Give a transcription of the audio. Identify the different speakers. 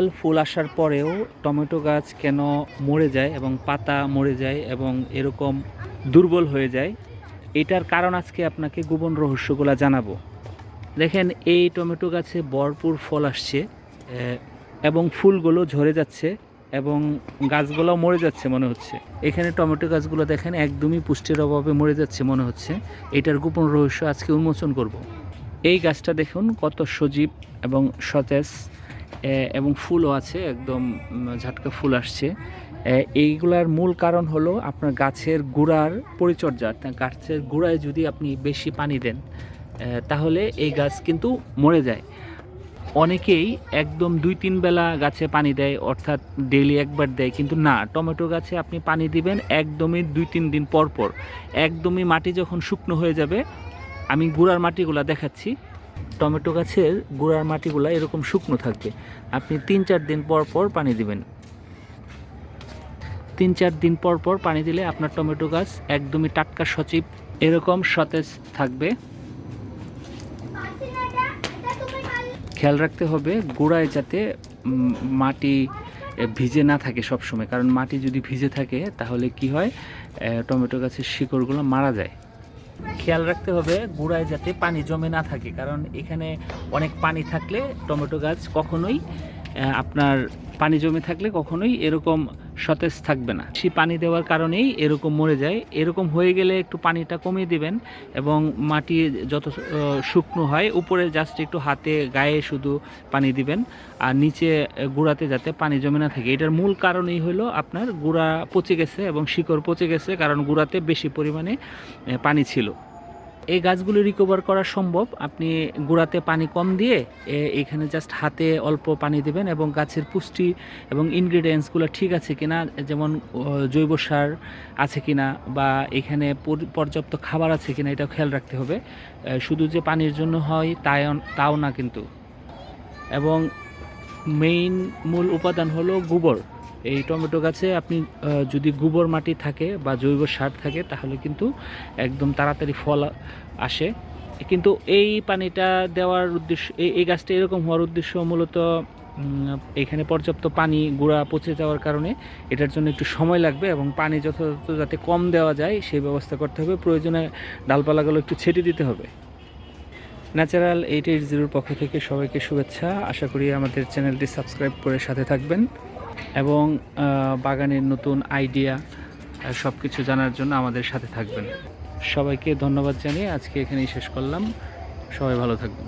Speaker 1: ফল, ফুল আসার পরেও টমেটো গাছ কেন মরে যায় এবং পাতা মরে যায় এবং এরকম দুর্বল হয়ে যায়, এটার কারণ আজকে আপনাকে গোপন রহস্যগুলো জানাব। দেখেন, এই টমেটো গাছে ভরপুর ফল আসছে এবং ফুলগুলো ঝরে যাচ্ছে এবং গাছগুলো মরে যাচ্ছে মনে হচ্ছে। এখানে টমেটো গাছগুলো দেখেন একদমই পুষ্টির অভাবে মরে যাচ্ছে মনে হচ্ছে। এটার গোপন রহস্য আজকে উন্মোচন করব। এই গাছটা দেখুন কত সজীব এবং সতেজ। এবং ফুলও আছে, একদম ঝাটকা ফুল আসছে। এইগুলার মূল কারণ হলো আপনার গাছের গোড়ার পরিচর্যা গাছের গোড়ায় যদি আপনি বেশি পানি দেন তাহলে এই গাছ কিন্তু মরে যায়। অনেকেই একদম দুই, তিন বেলা গাছে পানি দেয়, অর্থাৎ ডেইলি একবার দেয়, কিন্তু না, টমেটো গাছে আপনি পানি দিবেন একদমই দুই, তিন দিন পর পর। একদমই মাটি যখন শুকনো হয়ে যাবে, আমি গুড়ার মাটিগুলা দেখাচ্ছি। টমেটো গাছের গোড়ার মাটিগুলো এরকম শুকনো থাকবে। আপনি তিন চার দিন পর পর পানি দিবেন। তিন চার দিন পর পর পানি দিলে আপনার টমেটো গাছ একদমই টাটকা সচিব, এরকম সতেজ থাকবে। খেয়াল রাখতে হবে গোড়ায় যাতে মাটি ভিজে না থাকে সব সময় কারণ মাটি যদি ভিজে থাকে তাহলে কি হয় টমেটো গাছের শিকড়গুলো মারা যায়। খেয়াল রাখতে হবে গোড়ায় যাতে পানি জমে না থাকে, কারণ এখানে অনেক পানি থাকলে টমেটো গাছ কখনোই আপনার পানি জমে থাকলে কখনোই এরকম সতেজ থাকবে না। বেশি পানি দেওয়ার কারণেই এরকম মরে যায়। এরকম হয়ে গেলে একটু পানিটা কমিয়ে দিবেন এবং মাটি যত শুকনো হয়, উপরে জাস্ট একটু হাতে, গায়ে শুধু পানি দিবেন আর নিচে গুঁড়াতে যাতে পানি জমে না থাকে। এটার মূল কারণই হলো আপনার গুঁড়া পচে গেছে এবং শিকড় পচে গেছে, কারণ গুঁড়াতে বেশি পরিমাণে পানি ছিল। এই গাছগুলো রিকভার করা সম্ভব। আপনি গোড়াতে পানি কম দিয়ে এখানে জাস্ট হাতে অল্প পানি দিবেন এবং গাছের পুষ্টি এবং ইনগ্রিডিয়েন্টসগুলো ঠিক আছে কিনা, যেমন জৈব সার আছে কিনা বা এখানে পর্যাপ্ত খাবার আছে কিনা এটা খেয়াল রাখতে হবে। শুধু যে পানির জন্য হয় তাই তাও না কিন্তু। এবং মেইন মূল উপাদান হলো গোবর। এই টমেটো গাছে আপনি যদি গোবর মাটি থাকে বা জৈব সার থাকে, তাহলে কিন্তু একদম তাড়াতাড়ি ফল আসে। কিন্তু এই পানিটা দেওয়ার উদ্দেশ্য, এই গাছটা এরকম হওয়ার উদ্দেশ্য মূলত এখানে পর্যাপ্ত পানি গুঁড়া পচে যাওয়ার কারণে এটার জন্য একটু সময় লাগবে এবং পানি যথাযথ যাতে কম দেওয়া যায়, সেই ব্যবস্থা করতে হবে। প্রয়োজনে ডালপালাগুলো একটু ছেটে দিতে হবে। ন্যাচারাল এইট এইট জিরোর পক্ষ থেকে সবাইকে শুভেচ্ছা। আশা করি আমাদের চ্যানেলটি সাবস্ক্রাইব করে সাথে থাকবেন। এবং বাগানের নতুন আইডিয়া সব কিছু জানার জন্য আমাদের সাথে থাকবেন। সবাইকে ধন্যবাদ জানিয়ে আজকে এখানেই শেষ করলাম। সবাই ভালো থাকবেন।